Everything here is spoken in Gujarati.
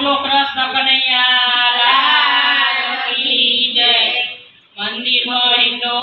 બોલો કૃષ્ણ કનૈયા લાલ કી જય. મંદિર હોય તો